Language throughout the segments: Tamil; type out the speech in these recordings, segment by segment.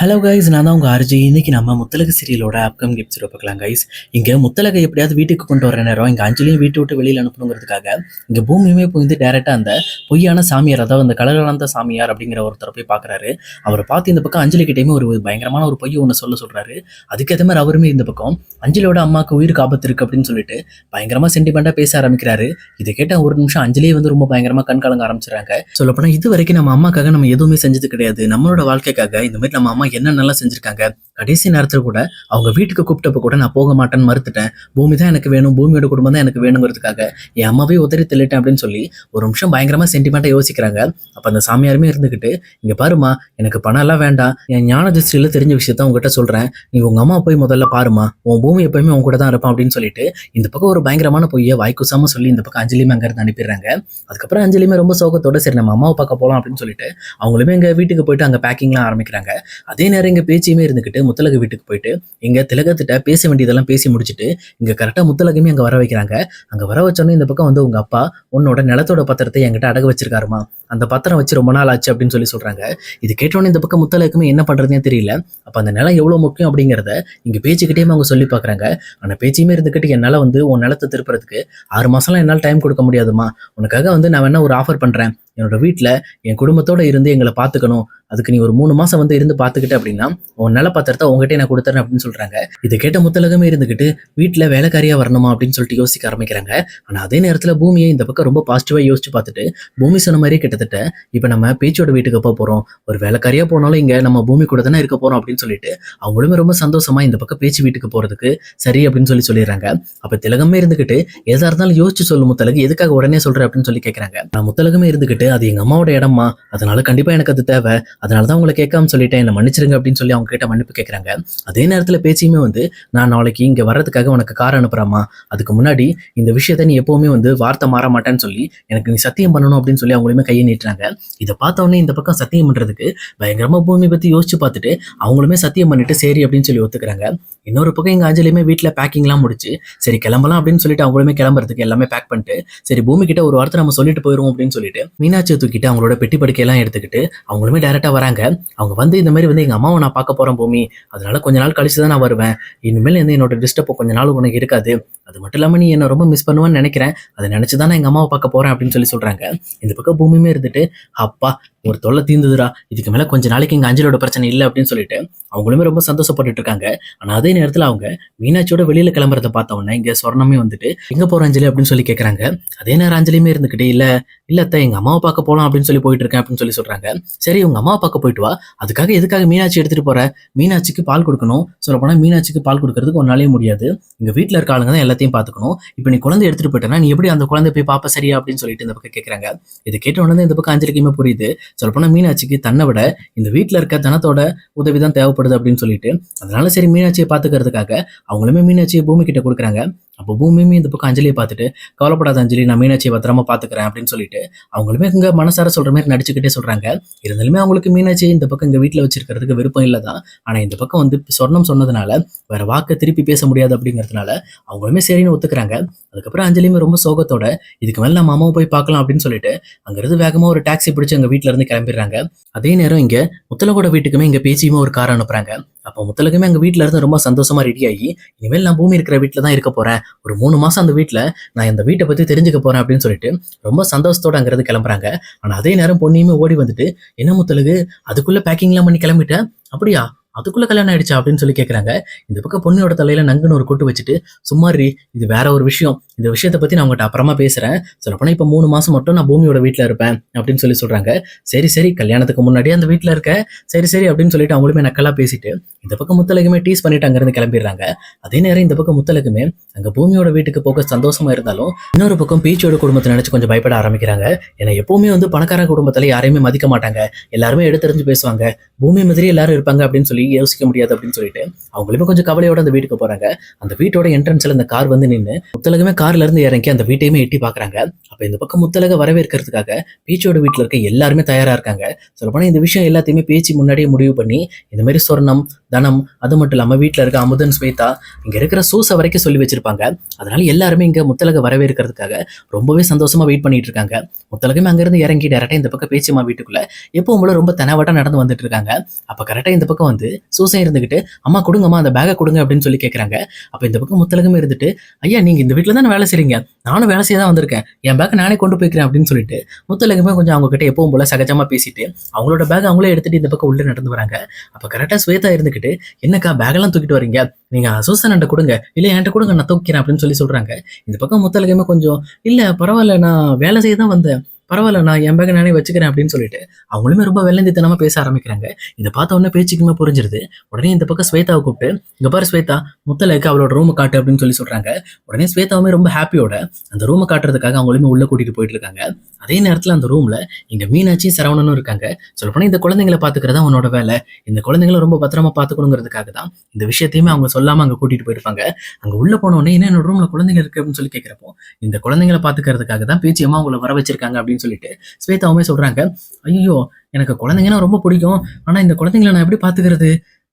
ஹலோ கைஸ் நான் தான் உங்கள் ஆர்ஜி இன்னைக்கு நம்ம முத்தலக சீரியலோட அப்கம் எபிசோட பார்க்கலாம் கைஸ் இங்கே முத்தலகை எப்படியாவது வீட்டுக்கு கொண்டு வர நேரம் இங்கே அஞ்சலியும் வீட்டு விட்டு வெளியில் அனுப்பணுங்கிறதுக்காக இங்கே பூமியுமே போய் வந்து டேரெக்டாக அந்த பொய்யான சாமியார் அதாவது அந்த கலகலந்த சாமியார் அப்படிங்கிற ஒருத்தரை போய் பார்க்குறாரு. அவரை பார்த்து இந்த பக்கம் அஞ்சலி கிட்டேயுமே ஒரு பயங்கரமான ஒரு பொய் ஒன்று சொல்ல சொல்கிறாரு அதுக்கேற்ற மாதிரி அவருமே இந்த பக்கம் அஞ்சலியோட அம்மாவுக்கு உயிர் காபத்து இருக்குது அப்படின்னு சொல்லிட்டு பயங்கரமாக சென்டிமெண்ட்டாக பேச ஆரம்பிக்கிறாரு. இதை கேட்ட ஒரு நிமிஷம் அஞ்சலியே வந்து ரொம்ப பயங்கரமாக கண் கலங்க சொல்லப்போனால் இது வரைக்கும் நம்ம அம்மாக்காக நம்ம எதுவுமே செஞ்சது கிடையாது. நம்மளோட வாழ்க்கைக்காக இந்த மாதிரி நம்ம அம்மா என்னென்னலாம் செஞ்சுருக்காங்க? கடைசி நேரத்தில் கூட அவங்க வீட்டுக்கு கூப்பிட்டப்ப கூட நான் போக மாட்டேன்னு மறுத்துட்டேன். பூமி தான் எனக்கு வேணும். பூமியோட குடும்பம் தான் எனக்கு வேணுங்கிறதுக்காக. என் அம்மாவே உதறி தள்ளிட்டேன் அப்படின்னு சொல்லி ஒரு நிமிஷம் பயங்கரமா சென்டிமெண்ட்டாக யோசிக்கிறாங்க. அப்போ அந்த சாமியாருமே இருந்துக்கிட்டு இங்க பாருமா எனக்கு பணம் எல்லாம் வேண்டாம். என் ஞான திருஷ்டியில் தெரிஞ்ச விஷயத்த உங்ககிட்ட சொல்றேன். நீ உங்க அம்மா போய் முதல்ல பாருமா உன் பூமி எப்போயுமே உங்க கூட தான் இருப்பான் அப்படின்னு சொல்லிட்டு இந்த பக்கம் ஒரு பயங்கரமான பொய்யை வாய்க்குசாம சொல்லி இந்த பக்கம் அஞ்சலியுமே அங்கிருந்து அனுப்பிடுறாங்க. அதுக்கப்புறம் அஞ்சலியுமே ரொம்ப சோகத்தோட சரி நம்ம அம்மாவை பார்க்க போகலாம் அப்படின்னு சொல்லிட்டு அவங்களுமே எங்கள் வீட்டுக்கு போயிட்டு அங்கே பேக்கிங்லாம் ஆரம்பிக்கிறாங்க. அதே அதே நேரம் இங்கே பேச்சியுமே இருந்துக்கிட்டு முத்தலகு வீட்டுக்கு போயிட்டு இங்கே திலகத்திட்ட பேச வேண்டியதெல்லாம் பேசி முடிச்சுட்டு இங்கே கரெக்டாக முத்தலகுமே அங்கே வர வைக்கிறாங்க. அங்கே வர வச்சோன்னே இந்த பக்கம் வந்து உங்கள் அப்பா உன்னோட நிலத்தோட பத்திரத்தை என்கிட்ட அடகு வச்சிருக்காருமா? அந்த பத்திரம் வச்சு ரொம்ப நாள் ஆச்சு அப்படின்னு சொல்லி சொல்கிறாங்க இது கேட்டோன்னே இந்த பக்கம் முத்தலகுமே என்ன பண்ணுறதுனே தெரியல. அப்போ அந்த நிலம் எவ்வளோ முக்கியம் அப்படிங்கிறத இங்கே பேச்சுக்கிட்டே அவங்க சொல்லி பார்க்குறாங்க ஆனால் பேச்சியுமே இருந்துக்கிட்டு என்னால் வந்து உன் நிலத்தை திருப்புறதுக்கு ஆறு மாதம்லாம் என்னால் டைம் கொடுக்க முடியாதுமா. உனக்காக வந்து நான் வேணா ஒரு ஆஃபர் பண்ணுறேன் என்னோட வீட்டில் என் குடும்பத்தோட இருந்து எங்களை பார்த்துக்கணும் அதுக்கு நீ ஒரு மூணு மாதம் வந்து இருந்து பார்த்துக்கிட்டு அப்படின்னா உன் நில பத்திரத்தை உங்ககிட்ட நான் கொடுத்துறேன் அப்படின்னு சொல்றாங்க. இது கேட்ட முத்தலகமே இருந்துகிட்டு வீட்டில் வேலைக்காரியா வரணுமா? அப்படின்னு சொல்லிட்டு யோசிக்க ஆரம்பிக்கிறாங்க. ஆனா அதே நேரத்தில் பூமியை இந்த பக்கம் ரொம்ப பாசிட்டிவா யோசிச்சு பார்த்துட்டு பூமி சொன்ன மாதிரியே கிட்டத்தட்ட இப்போ நம்ம பேச்சோட வீட்டுக்கு போக போறோம்? ஒரு வேலைக்காரியா போனாலும் இங்க நம்ம பூமி கூட தானே இருக்க போறோம் அப்படின்னு சொல்லிட்டு அவங்களுமே ரொம்ப சந்தோஷமா இந்த பக்கம் பேச்சு வீட்டுக்கு போறதுக்கு சரி அப்படின்னு சொல்லி சொல்லிடுறாங்க. அப்ப திலகமே இருந்துகிட்டு எதா இருந்தாலும் யோசிச்சு சொல்லு முத்தலகு எதுக்காக உடனே சொல்ற? அப்படின்னு சொல்லி கேட்குறாங்க நான் முத்தலகமே இருந்துகிட்டு அது எங்க அம்மாவோட இடமா அதனால கண்டிப்பா எனக்கு அது தேவை அதனால தான் உங்களை கேட்காம சொல்லிட்டேன் என்ன மன்னிச்சிருங்க அப்படின்னு சொல்லி அவங்க கிட்ட மன்னிப்பு கேட்குறாங்க அதே நேரத்தில் பேச்சியுமே வந்து நான் நாளைக்கு இங்கே வர்றதுக்காக உனக்கு கார் அனுப்புறாமா அதுக்கு முன்னாடி இந்த விஷயத்த நீ எப்போவுமே வந்து வார்த்தை மாற மாட்டேன்னு சொல்லி எனக்கு நீ சத்தியம் பண்ணணும் அப்படின்னு சொல்லி அவங்களுமே கையை நீட்டுறாங்க. இதை பார்த்த உடனே இந்த பக்கம் சத்தியம் பண்றதுக்கு பயங்கரமா பூமி பத்தி யோசிச்சு பார்த்துட்டு அவங்களுமே சத்தியம் பண்ணிட்டு சரி அப்படின்னு சொல்லி ஒத்துக்கிறாங்க. இன்னொரு பக்கம் எங்க அஞ்சலியுமே வீட்டில் பேக்கிங்லாம் முடிச்சு சரி கிளம்பலாம் அப்படின்னு சொல்லிட்டு அவங்களுமே கிளம்புறதுக்கு எல்லாமே பேக் பண்ணிட்டு சரி பூமி கிட்ட ஒரு வார்த்தை நம்ம சொல்லிட்டு போயிடுவோம் அப்படின்னு சொல்லிட்டு மீனாட்சியை தூக்கிட்டு அவங்களோட பெட்டி படுக்கையெல்லாம் எடுத்துக்கிட்டு அவங்களுமே டேரெக்டாக வராங்க. அவங்க வந்து இந்த மாதிரி வந்து எங்கள் அம்மாவை நான் பார்க்க போகிறேன் பூமி. அதனால கொஞ்ச நாள் கழிச்சு தான் நான் வருவேன். இனிமேல் வந்து என்னோட டிஸ்டர்ப் கொஞ்ச நாள் உனக்கு இருக்காது. அது மட்டும் இல்லாமல் நீ என்ன ரொம்ப மிஸ் பண்ணுவேன்னு நினைக்கிறேன். அதை நினச்சி தான் நான் எங்கள் அம்மாவை பார்க்க போகிறேன் அப்படின்னு சொல்லி சொல்கிறாங்க இந்த பக்கம் பூமியுமே இருந்துட்டு அப்பா ஒரு தொல்லை தீர்ந்துதுடா இதுக்கு மேலே கொஞ்ச நாளைக்கு எங்கள் அஞ்சலோட பிரச்சனை இல்லை அப்படின்னு சொல்லிட்டு அவங்களுமே ரொம்ப சந்தோஷப்பட்டுட்டு இருக்காங்க ஆனால் அதே நேரத்தில் அவங்க மீனாட்சியோட வெளியில் கிளம்புறத பார்த்த உடனே இங்கே சொர்ணமே வந்துட்டு எங்கே போகிற அஞ்சலி? அப்படின்னு சொல்லி கேட்குறாங்க அதே நேரம் அஞ்சலியுமே இருந்துக்கிட்டே இல்லை இல்லை அத்தை எங்கள் அம்மாவை பார்க்க போகலாம் அப்படின்னு சொல்லி போயிட்டு இருக்கேன் அப்படின்னு சொல்லி சொல்கிறாங்க சரி உங்கள் அம்மாவை பார்க்க போயிட்டு வா. அதுக்காக எதுக்காக மீனாட்சி எடுத்துகிட்டு போகிற மீனாட்சிக்கு பால் கொடுக்கணும். சொல்லப்போனால் மீனாட்சிக்கு பால் கொடுக்கறதுக்கு ஒன்னாலே முடியாது. எங்கள் வீட்டில் இருக்க ஆளுங்க தான் எல்லாத்தையும் பார்த்துக்கணும். இப்போ நீ குழந்தை எடுத்துகிட்டு போயிட்டேன்னா நீ எப்படி அந்த குழந்தை போய் பார்ப்ப சரியா? அப்படின்னு சொல்லிட்டு இந்த பக்கம் கேட்குறாங்க இது கேட்ட உடனே இந்த பக்கம் அஞ்சலிக்குமே புரியுது. சொல்லப்போனால் மீனாட்சிக்கு தன்னை விட இந்த வீட்டில் இருக்க தனத்தோட உதவி தான் தேவைப்படுது அப்படின்னு சொல்லிட்டு அதனால சரி மீனாட்சியை பார்த்துக்கிறதுக்காக அவங்களுமே மீனாட்சியை பூமி கிட்ட கொடுக்குறாங்க. அப்போ பூமியுமே இந்த பக்கம் அஞ்சலியை பார்த்துட்டு கவலைப்படாத அஞ்சலி நான் மீனாட்சியை பத்திரமா பார்த்துக்கிறேன் அப்படின்னு சொல்லிட்டு அவங்களுமே இங்க மனசார சொல்ற மாதிரி நடிச்சுக்கிட்டே சொல்றாங்க. இருந்தாலுமே அவங்களுக்கு மீனாட்சி இந்த பக்கம் இங்க வீட்டில் வச்சிருக்கிறதுக்கு விருப்பம் இல்லை தான் ஆனா இந்த பக்கம் வந்து சொர்ணம் சொன்னதுனால வேற வாக்கை திருப்பி பேச முடியாது அப்படிங்கிறதுனால அவங்களுமே சரின்னு ஒத்துக்கிறாங்க. அதுக்கப்புறம் அஞ்சலியுமே ரொம்ப சோகத்தோட இதுக்கு மேல நம்ம அம்மாவை போய் பார்க்கலாம் அப்படின்னு சொல்லிட்டு அங்கேருந்து வேகமா ஒரு டாக்ஸி பிடிச்சு அங்க வீட்டில் இருந்து கிளம்பிடுறாங்க. அதே நேரம் இங்க முத்தலகோட வீட்டுக்குமே இங்க பேச்சியுமே ஒரு கார் அனுப்புறாங்க. அப்போ முத்தலகுமே அங்க வீட்ல இருந்து ரொம்ப சந்தோஷமா ரெடி ஆகி இனிமேல் நான் பூமி இருக்கிற வீட்டில் தான் இருக்க போறேன். ஒரு மூணு மாசம் அந்த வீட்டில் நான் இந்த வீட்டை பத்தி தெரிஞ்சுக்க போறேன் அப்படின்னு சொல்லிட்டு ரொம்ப சந்தோஷத்தோட அங்கிருந்து கிளம்புறாங்க. ஆனா அதே நேரம் பொண்ணையுமே ஓடி வந்துட்டு என்ன முத்தலகு அதுக்குள்ள பேக்கிங்லாம் பண்ணி கிளம்பிட்டேன் அப்படியா அதுக்குள்ளே கல்யாணம் ஆயிடுச்சா அப்படின்னு சொல்லி கேட்குறாங்க இந்த பக்கம் பொண்ணோட தலையில் நங்குன்னு ஒரு கொட்டு வச்சுட்டு சும்மாரி இது வேற ஒரு விஷயம். இந்த விஷயத்தை பற்றி நான் உங்கள்கிட்ட அப்புறமா பேசுகிறேன் சொல்லப்போனால் இப்போ மூணு மாதம் மட்டும் நான் பூமியோட வீட்டில் இருப்பேன் அப்படின்னு சொல்லி சொல்கிறாங்க சரி சரி கல்யாணத்துக்கு முன்னாடியே அந்த வீட்டில் இருக்க. சரி சரி அப்படின்னு சொல்லிட்டு அவங்களுமே நக்கலாக பேசிட்டு இந்த பக்கம் முத்தலகுமே டீஸ் பண்ணிட்டு அங்கேருந்து கிளம்பிடுறாங்க. அதே நேரம் இந்த பக்கம் முத்தலகுமே அங்கே பூமியோட வீட்டுக்கு போக சந்தோஷமாக இருந்தாலும் இன்னொரு பக்கம் பீச்சோட குடும்பத்தை நினச்சி கொஞ்சம் பயப்பட ஆரம்பிக்கிறாங்க. ஏன்னா எப்போவுமே வந்து பணக்கார குடும்பத்தில் யாரையுமே மதிக்க மாட்டாங்க. எல்லாருமே எடுத்தறிஞ்சு பேசுவாங்க. பூமி மாதிரி எல்லாரும் இருப்பாங்க அப்படின்னு சொல்லி யோசிக்க முடியாது அப்படின்னு சொல்லிட்டு அவங்களுமே கொஞ்சம் கவலையோட அந்த வீட்டுக்கு போறாங்க. அந்த வீட்டோட என்ட்ரன்ஸ்ல அந்த கார் வந்து நின்று முத்தலகமே கார்ல இருந்து இறங்கி அந்த வீட்டையுமே எட்டி பாக்குறாங்க. அப்ப இந்த பக்கம் முத்தலக வரவேற்கிறதுக்காக பீச்சோட வீட்டுல இருக்க எல்லாருமே தயாரா இருக்காங்க. சொல்லப்போனா இந்த விஷயம் எல்லாத்தையுமே பேச்சு முன்னாடியே முடிவு பண்ணி இந்த மாதிரி சொர்ணம் தனம் அது மட்டும் இல்லாம வீட்டுல இருக்க அமுதன் ஸ்வேதா இங்க இருக்கிற சூசை வரைக்கும் சொல்லி வச்சிருப்பாங்க. அதனால எல்லாருமே இங்க முத்தலக வரவேற்கிறதுக்காக ரொம்பவே சந்தோஷமா வெயிட் பண்ணிட்டு இருக்காங்க. முத்தலகுமே அங்கேருந்து இறங்கி டேரக்டா இந்த பக்கம் பேச்சுமா வீட்டுக்குள்ளே எப்பவும் போல ரொம்ப தெனவட்டா நடந்து வந்துட்டு இருக்காங்க. அப்போ கரெக்டாக இந்த பக்கம் வந்து சூசன் இருந்துக்கிட்டு அம்மா கொடுங்கம்மா அந்த பேக்கை கொடுங்க அப்படின்னு சொல்லி கேட்குறாங்க அப்போ இந்த பக்கம் முத்தலகுமே இருந்துட்டு ஐயா நீங்கள் இந்த வீட்டில் தானே வேலை செய்றீங்க? நானும் வேலை செய்ய தான் வந்திருக்கேன். என் பேக்கை நானே கொண்டு போய்க்கிறேன் அப்படின்னு சொல்லிட்டு முத்தலகுமே கொஞ்சம் அவங்ககிட்ட எப்பவும் போல சகஜமா பேசிட்டு அவங்களோட பேக் அவங்களே எடுத்துட்டு இந்த பக்கம் உள்ளே நடந்து வராங்க. அப்போ கரெக்டாக ஸ்வேதா இருந்துகிட்டு என்னக்கா பேக்கெல்லாம் தூக்கிட்டு வரீங்க நீங்கள் சூசனண்ட கொடுங்க. இல்லை என்கிட்ட கொடுங்க நான் தூக்கிறேன் அப்படின்னு சொல்லி சொல்கிறாங்க இந்த பக்கம் முத்தலகுமே கொஞ்சம் இல்லை பரவாயில்ல நான் வேலை செய்ய தான் வந்தேன். பரவாயில்ல நான் என் பேக்கை நானே வச்சுக்கிறேன் அப்படின்னு சொல்லிட்டு அவங்களுமே ரொம்ப வெள்ளந்தித்தனமாக பேச ஆரம்பிக்கிறாங்க. இதை பார்த்த உடனே பேச்சுக்குமே புரிஞ்சிருது. உடனே இந்த பக்கம் ஸ்வேதாவை கூப்பிட்டு இங்கே பாரு ஸ்வேதா முத்தலைக்கு அவளோட ரூமை காட்டு அப்படின்னு சொல்லி சொல்றாங்க. உடனே ஸ்வேதாவுமே ரொம்ப ஹாப்பியோட அந்த ரூமை காட்டுறதுக்காக அவங்களுமே உள்ள கூட்டிகிட்டு போயிட்டு இருக்காங்க. அதே நேரத்தில் அந்த ரூமில் இங்க மீனாட்சி சரவணனும் இருக்காங்க. சொல்லப்போனால் இந்த குழந்தைங்களை பார்த்துக்கிறதா உன்னோட வேலை. இந்த குழந்தைங்களை ரொம்ப பத்திரமா பார்த்துக்கணுங்கிறதுக்காக தான் இந்த விஷயத்தையுமே அவங்க சொல்லாமல் அங்கே கூட்டிட்டு போயிருப்பாங்க. அங்க உள்ள போன உடனே என்ன என்னோட ரூமில் குழந்தைங்க இருக்கு? அப்படின்னு சொல்லி கேட்குறப்போ இந்த குழந்தைங்களை பார்த்துக்கிறதுக்காக தான் பேச்சியமாக அவங்கள வர வச்சிருக்காங்க அப்படின்னு சொல்லிட்டு ஸ்வேதாவுமே சொல்றாங்க. ஐயோ எனக்கு குழந்தைங்கன்னா ரொம்ப பிடிக்கும். ஆனா இந்த குழந்தைங்களை நான் எப்படி பார்த்துக்கிறது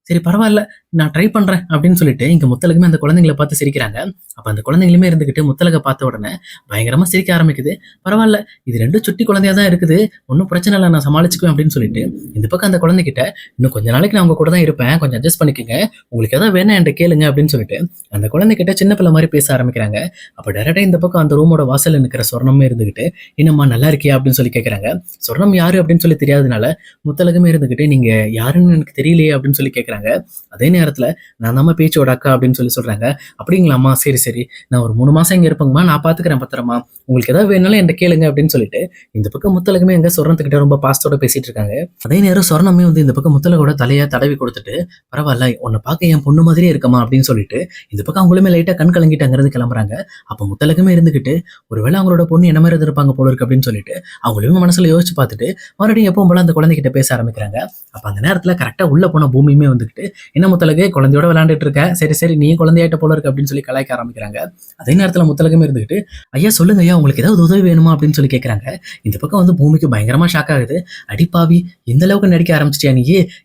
சரி பரவாயில்ல நான் ட்ரை பண்றேன் அப்படின்னு சொல்லிட்டு இங்க முத்தலுக்குமே அந்த குழந்தைங்களை பார்த்து சிரிக்கிறாங்க. அப்போ அந்த குழந்தைங்களுமே இருந்துகிட்டு முத்தலகை பார்த்த உடனே பயங்கரமா சிரிக்க ஆரம்பிக்குது. பரவாயில்ல இது ரெண்டும் சுட்டி குழந்தையா தான் இருக்குது. ஒன்றும் பிரச்சனை இல்லை நான் சமாளிச்சுக்குவேன் அப்படின்னு சொல்லிட்டு இந்த பக்கம் அந்த குழந்தைகிட்ட இன்னும் கொஞ்ச நாளைக்கு நான் உங்க கூட தான் இருப்பேன். கொஞ்சம் அட்ஜஸ்ட் பண்ணிக்கோங்க. உங்களுக்கு எதாவது வேணும் என்கிட்ட கேளுங்க அப்படின்னு சொல்லிட்டு அந்த குழந்தைகிட்ட சின்ன பிள்ளை மாதிரி பேச ஆரம்பிக்கிறாங்க. அப்போ டேரக்டா இந்த பக்கம் அந்த ரூமோட வாசல்ல நிற்கிற சொர்ணமே இருந்துகிட்டு என்னம்மா நல்லா இருக்கியா? அப்படின்னு சொல்லி கேட்கறாங்க சொர்ணம் யாரு அப்படின்னு சொல்லி தெரியாதனால முத்தலகமே இருந்துகிட்டு நீங்க யாருன்னு எனக்கு தெரியலையே அப்படின்னு சொல்லி கேட்கறாங்க அதே நேரத்துல நான் தான் பேச்சோட அக்கா அப்படின்னு சொல்லி சொல்றாங்க. அப்படிங்களாம்மா. சரி. சரி நான் ஒரு மூணு மாசம் இங்க இருப்பேங்கம்மா நான் பாத்துக்கிறேன் பத்திரமா. உங்களுக்கு ஏதாவது வேணாலும் என்ன கேளுங்க அப்படின்னு சொல்லிட்டு இந்த பக்கம் முத்தலகமே எங்க சொர்ணத்துக்கிட்ட ரொம்ப பாசத்தோட பேசிட்டு இருக்காங்க. அதே நேரம் சொர்ணமே வந்து இந்த பக்கம் முத்தலகோட தலையை தடவி கொடுத்துட்டு பரவாயில்ல உன்னை பார்க்க என் பொண்ணு மாதிரியே இருக்கமா அப்படின்னு சொல்லிட்டு இந்த பக்கம் அவங்களுமே லைட்டா கண் கலங்கிட்டு அங்கிருந்து கிளம்புறாங்க. அப்ப முத்தலகமே இருந்துகிட்டு ஒருவேளை அவங்களோட பொண்ணு என்ன மாதிரி இருந்திருப்பாங்க போல இருக்கு அப்படின்னு சொல்லிட்டு அவங்களுமே மனசுல யோசிச்சு பார்த்துட்டு மறுபடியும் எப்பவும் போல அந்த குழந்தைகிட்ட பேச ஆரம்பிக்கிறாங்க. அப்ப அந்த நேரத்துல கரெக்டா உள்ள போன பூமியுமே வந்துகிட்டு என்ன முத்தலகு குழந்தையோட விளையாண்டுட்டு இருக்க சரி சரி நீ குழந்தையாட்ட போல இருக்கு அப்படின்னு சொல்லி கலாய்க்க ஆரம்பிக்கிறாங்க. அதே நேரத்தில் முத்தலகமே இருந்துகிட்டு ஐயா சொல்லுங்க ஐயா உங்களுக்கு ஏதாவது உதவி வேணுமா? அப்படின்னு சொல்லி கேட்கறாங்க. இந்த பக்கம் வந்து பூமிக்கு பயங்கரமா ஷாக் ஆகுது. அடிப்பாவி இந்த அளவுக்கு நடிக்க ஆரம்பிச்சிட்டியா நீ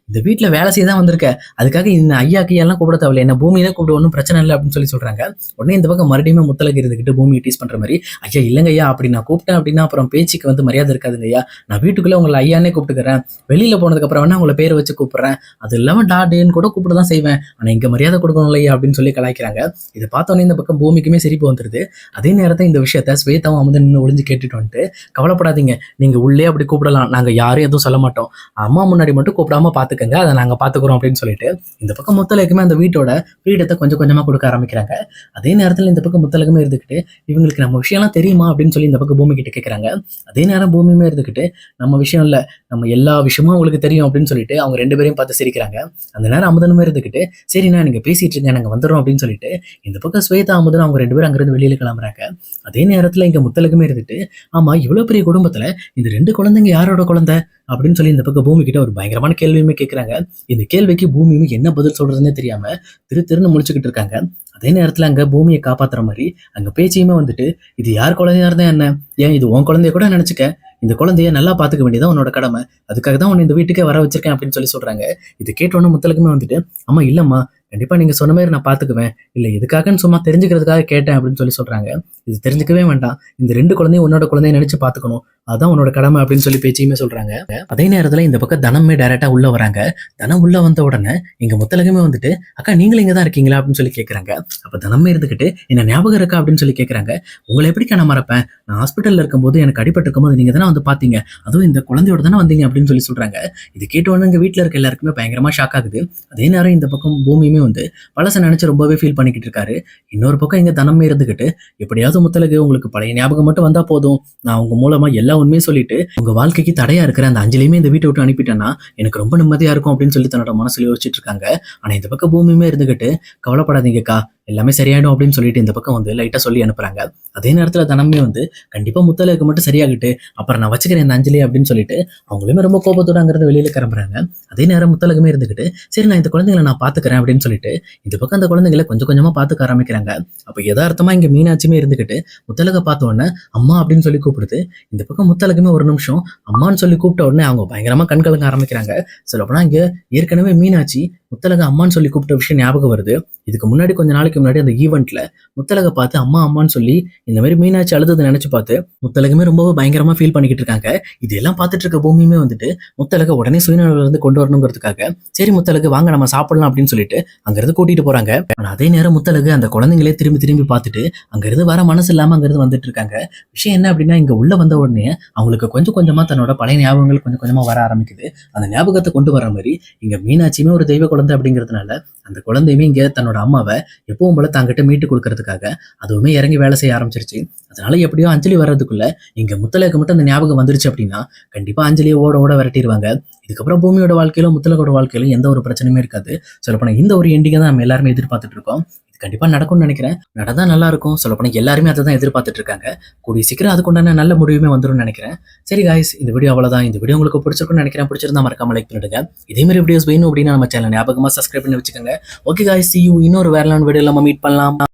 இந்த வீட்டுல வேலை செய்ய தான் வந்திருக்க. அதுக்காக இந்த ஐயா கையெல்லாம் கூப்பிட தேவையில்ல. என்ன பூமியை தான் கூப்பிட ஒன்றும் பிரச்சனை இல்லை அப்படின்னு சொல்லி சொல்றாங்க. உடனே இந்த பக்கம் மறுபடியும் முத்தலகு இருந்துக்கிட்டு பூமியை டீஸ் பண்ற மாதிரி ஐயா இல்லைங்க ஐயா அப்படி நான் கூப்பிட்டேன் அப்படின்னா அப்புறம் பேச்சுக்கு வந்து மரியாதை இருக்காதுங்க ஐயா. நான் வீட்டுக்குள்ள உங்களை ஐயானே கூப்பிட்டுக்கிறேன். வெளியில போனதுக்கு அப்புறம் வேணா உங்களை பேரை வச்சு கூப்பிட்றேன். அது இல்லாம டாடேன்னு கூட கூப்பிட்டு தான் செய்வேன். ஆனா இங்க மரியாதை கொடுக்கணும் இல்லையா அப்படின்னு சொல்லி கலாய்க்கிறாங்க. இதை பார்த்தோன்னே இந்த பக்கம் பூமிக்குமே சிரிப்பு வந்துருது. அதே நேரத்தை இந்த விஷயத்த ஸ்வேதாவும் அமுதன் நின்று ஒளிஞ்சு கேட்டுட்டு வந்துட்டு கவலைப்படாதீங்க. நீங்க உள்ளே அப்படி கூப்பிடலாம். நாங்க யாரும் எதுவும் சொல்ல மாட்டோம். அம்மா முன்னாடி மட்டும் கூப்பிடாம பாத்துக்கங்க. அதை நாங்க பாத்துக்கிறோம். அப்படின்னு சொல்லிட்டு இந்த பக்கம் முத்தலைக்குமே அந்த வீட்டோட ஃப்ரீடத்தை கொஞ்சம் கொஞ்சமா கொடுக்க ஆரம்பிக்கிறாங்க. அதே நேரத்தில் இந்த பக்கம் முத்தலகுமே இருந்துக்கிட்டு இவங்களுக்கு நம்ம விஷயம்லாம் தெரியுமா? அப்படின்னு சொல்லி இந்த பக்கம் பூமி கிட்ட கேட்குறாங்க அதே நேரம் பூமியுமே இருந்துக்கிட்டு நம்ம விஷயம் இல்ல. நம்ம எல்லா விஷயமும் உங்களுக்கு தெரியும். அப்படின்னு சொல்லிட்டு அவங்க ரெண்டு பேரையும் பார்த்து சிரிக்கிறாங்க. அந்த நேரம் அமுதனுமே இருந்துக்கிட்டு சரிண்ணா நீங்க பேசிட்டு இருங்க. நாங்க வந்துடுறோம். அப்படின்னு சொல்லிட்டு இந்த பக்கம் ஸ்வேதா தாமதம் அவங்க ரெண்டு பேரும் அங்கிருந்து வெளியில கிளம்புறாங்க. அதே நேரத்தில் இங்க முத்தலுக்குமே இருந்துட்டு ஆமா இவ்வளவு பெரிய குடும்பத்துல இந்த ரெண்டு குழந்தைங்க யாரோட குழந்தை? அப்படின்னு சொல்லி இந்த பக்கம் பூமி கிட்ட ஒரு பயங்கரமான கேள்வியுமே கேட்குறாங்க இந்த கேள்விக்கு பூமியுமே என்ன பதில் சொல்கிறதுனே தெரியாம திரு திருன்னு முழிச்சுக்கிட்டு இருக்காங்க. அதே நேரத்துல அங்க பூமியை காப்பாத்துற மாதிரி அங்க பேச்சையுமே வந்துட்டு இது யார் குழந்தையா இருந்தால் என்ன? ஏன் இது உன் குழந்தைய கூட நினச்சிக்க? இந்த குழந்தைய நல்லா பாத்துக்க வேண்டியதான் உன்னோட கடமை. அதுக்காக தான் உன்னை இந்த வீட்டுக்கே வர வச்சிருக்கேன் அப்படின்னு சொல்லி சொல்றாங்க. இது கேட்டோன்னே முத்தலுக்குமே வந்துட்டு அம்மா இல்லைம்மா கண்டிப்பாக நீங்கள் சொன்ன மாதிரி நான் பார்த்துக்குவேன் இல்லை எதுக்காகன்னு சும்மா தெரிஞ்சுக்கிறதுக்காக கேட்டேன் அப்படின்னு சொல்லி சொல்கிறாங்க இது தெரிஞ்சுக்கவே வேண்டாம். இந்த ரெண்டு குழந்தையும் உன்னோட குழந்தைய நினச்சி பார்த்துக்கணும் அதான் உன்னோட கடமை அப்படின்னு சொல்லி பேச்சையுமே சொல்கிறாங்க அதே நேரத்தில் இந்த பக்கம் தனமே டைரெக்டாக உள்ளே வராங்க. தனம் உள்ளே வந்த உடனே இங்க முத்தலகமே வந்துட்டு அக்கா நீங்களும் இங்கே தான் இருக்கீங்களா? அப்படின்னு சொல்லி கேட்குறாங்க அப்போ தனமே இருந்துகிட்டு என்ன ஞாபகம் இருக்கா? அப்படின்னு சொல்லி கேட்குறாங்க உங்களை எப்படிக்கா நான் மறப்பேன்? நான் ஹாஸ்பிட்டலில் இருக்கும்போது எனக்கு அடிபட்டு இருக்கும்போது நீங்கள் தானே வந்து பார்த்தீங்க அதுவும் இந்த குழந்தையோட தானே வந்தீங்க? அப்படின்னு சொல்லி சொல்கிறாங்க இது கேட்ட உடனே வீட்டில் இருக்க எல்லாருக்குமே பயங்கரமாக ஷாக் ஆகுது. அதே நேரம் இந்த பக்கம் பூமியுமே வந்து பழச நினைச்சு ரொம்பவே ஃபீல் பண்ணிக்கிட்டு இருக்காரு. இன்னொரு பக்கம் இங்க தனமே இருந்துகிட்டு எப்படியாவது முத்தலகு உங்களுக்கு பழைய ஞாபகம் மட்டும் வந்தா போதும். நான் உங்க மூலமா எல்லா உண்மையும் சொல்லிட்டு உங்க வாழ்க்கைக்கு தடையா இருக்கிற அந்த அஞ்சலியுமே இந்த வீட்டை விட்டு அனுப்பிட்டேன்னா எனக்கு ரொம்ப நிம்மதியா இருக்கும் அப்படின்னு சொல்லி தன்னோட மனசுல யோசிச்சுட்டு இருக்காங்க. ஆனா இந்த பக்கம் பூமியுமே இருந்துகிட்டு கவலைப்படாதீங்கக்கா எல்லாமே சரியாயிடும் அப்படின்னு சொல்லிட்டு இந்த பக்கம் வந்து லைட்டா சொல்லி அனுப்புறாங்க. அதே நேரத்துல தனமே வந்து கண்டிப்பா முத்தலகு மட்டும் சரியாகிட்டு அப்புறம் நான் வச்சுக்கிறேன் இந்த அஞ்சலி அப்படின்னு சொல்லிட்டு அவங்களுமே ரொம்ப கோபத்தோட அங்கிருந்து வெளியில கிளம்புறாங்க. அதே நேரம் முத்தலகுமே இருந்துகிட்டு சரி நான் இந்த குழந்தைங்களை நான் பாத்துக்கிறேன் அப்படின்னு சொல்லிட்டு இந்த பக்கம் அந்த குழந்தைங்களை கொஞ்சம் கொஞ்சமா பாத்துக்க ஆரம்பிக்கிறாங்க. அப்போ யதார்த்தமா இங்க மீனாட்சியுமே இருந்துகிட்டு முத்தலக பார்த்த உடனே அம்மா அப்படின்னு சொல்லி கூப்பிடுது. இந்த பக்கம் முத்தலகுமே ஒரு நிமிஷம் அம்மான்னு சொல்லி கூப்பிட்ட உடனே அவங்க பயங்கரமா கண் கலங்க ஆரம்பிக்கிறாங்க. சொல்லப்போனால் இங்க ஏற்கனவே மீனாட்சி முத்தலக அம்மான்னு சொல்லி கூப்பிட்ட விஷயம் ஞாபகம் வருது. இதுக்கு முன்னாடி கொஞ்ச நாளைக்கு முன்னாடி அந்த ஈவெண்ட்ல முத்தலக பார்த்து அம்மா அம்மான்னு சொல்லி இந்த மாதிரி மீனாட்சி அழுததை நினைச்சு பார்த்து முத்தலகமே ரொம்ப பயங்கரமா ஃபீல் பண்ணிக்கிட்டு இருக்காங்க. இதெல்லாம் பார்த்துட்டு இருக்க பூமியுமே வந்துட்டு முத்தலக உடனே சுயநலம் இருந்து கொண்டு வரணுங்கிறதுக்காக சரி முத்தலகு வாங்க நம்ம சாப்பிடலாம் அப்படின்னு சொல்லிட்டு அங்கிருந்து கூட்டிட்டு போறாங்க. ஆனா அதே நேரம் முத்தலகு அந்த குழந்தைங்களே திரும்பி திரும்பி பார்த்துட்டு அங்கிருந்து வர மனசு இல்லாம அங்கிருந்து வந்துட்டு இருக்காங்க. விஷயம் என்ன அப்படின்னா இங்க உள்ள வந்த உடனே அவங்களுக்கு கொஞ்சம் கொஞ்சமா தன்னோட பழைய ஞாபகங்கள் கொஞ்சம் கொஞ்சமா வர ஆரம்பிக்குது. அந்த ஞாபகத்தை கொண்டு வர மாதிரி இங்க மீனாட்சியுமே ஒரு தெய்வ குழந்தை அப்படிங்கிறதுனால அந்த குழந்தையுமே இங்க தன்னோட அம்மாவை எப்பவும் போல தாங்கிட்ட மீட்டு கொடுக்கறதுக்காக அதுவுமே இறங்கி வேலை செய்ய ஆரம்பிச்சிருச்சு. அதனால எப்படியோ அஞ்சலி வர்றதுக்குள்ள இங்க முத்தலகு மட்டும் அந்த ஞாபகம் வந்துருச்சு அப்படின்னா கண்டிப்பா அஞ்சலியை ஓட ஓட விரட்டிடுவாங்க இதுக்கப்புறம் பூமியோட வாழ்க்கையிலும் முத்தலகோட வாழ்க்கையிலும் எந்த ஒரு பிரச்சனையுமே இருக்காது. சொல்லப்போனா இந்த ஒரு எண்டிங்கை தான் நம்ம எல்லாருமே எதிர்பார்த்துட்டு இருக்கோம். கண்டிப்பா நடக்கும்னு நினைக்கிறேன். நடந்தா நல்லா இருக்கும் சொல்லப்போனா எல்லாருமே அதை தான் எதிர்பார்த்துட்டு இருக்காங்க கூடிய சீக்கிரம் அதுக்குண்டான நல்ல முடிவுமே வந்துடும் நினைக்கிறேன். சரி காய்ஸ் இந்த வீடியோ அவ்வளவுதான். இந்த வீடியோ உங்களுக்கு பிடிச்சிருக்கும்னு நினைக்கிறேன். பிடிச்சிருந்தா மறக்காம லைக் பண்ணிடுங்க. இதே மாதிரி வீடியோஸ் வேணும் அப்படின்னா நம்ம சேனல் ஞாபகமா சப்ஸ்கிரைப் பண்ணி வச்சுக்கோங்க. ஓகே காய்ஸ் யூ இன்னொரு வேற வீடியோ நம்ம மீட் பண்ணலாம்.